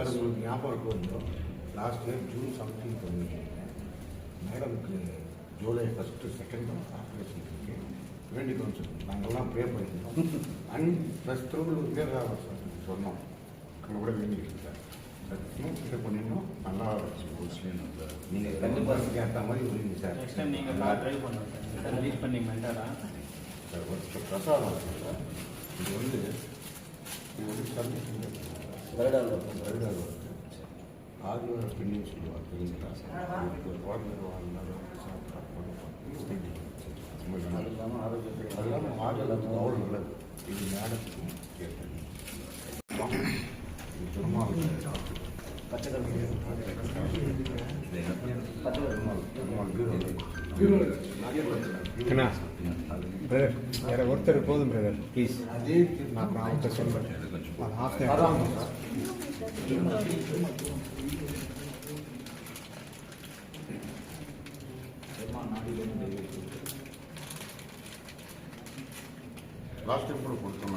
ஞாபகம் இருக்கு கொஞ்சம் லாஸ்ட் இயர் ஜூன் செவன்டீன் பண்ணியிருக்கேன் மேடம்க்கு ஜூலை ஃபஸ்ட்டு செகண்ட் ஆப்ரேஷன் இருக்கு வேண்டிக்கணும் சொல்லி நாங்கள்லாம் ப்ரே பண்ணியிருந்தோம். அண்ட் ப்ளஸ் பேர் சொன்னோம். அங்கே கூட வேண்டிக்கிட்டு சார் சத்தியம் இது பண்ணிடணும் நல்லா நீங்கள் கண்டிப்பாக ஏற்ற மாதிரி வருவீங்க சார். நெக்ஸ்ட் டைம் நீங்கள் கார் ட்ரைவ் பண்ணுங்க சார். ரிலீஸ் பண்ணி மென்டரா சார் ஒரு பிரசாதம் சார். இது வந்து இது வந்து சர்வீஸ் வருடாது வருது ஆதிவார பின்னு சொல்லுவாங்க தெரியுங்களா இதுக்கு குழந்தை வாழ்ந்தாலும் அது இல்லாமல் ஆரோக்கியத்துக்கு அது இல்லாமல் ஆரோக்கியத்துக்கு அவ்வளோ நல்லது இது மேடத்துக்கும் கேட்டேன் இது பெருமாள் பச்சை பிரதர் வேற ஒருத்தர் போதும் பிரதர் ப்ளீஸ் நான் நான் அவர்கிட்ட சொல்கிறேன் ஹாஃப் லாஸ்ட் டைம் கூட கொடுத்தோம்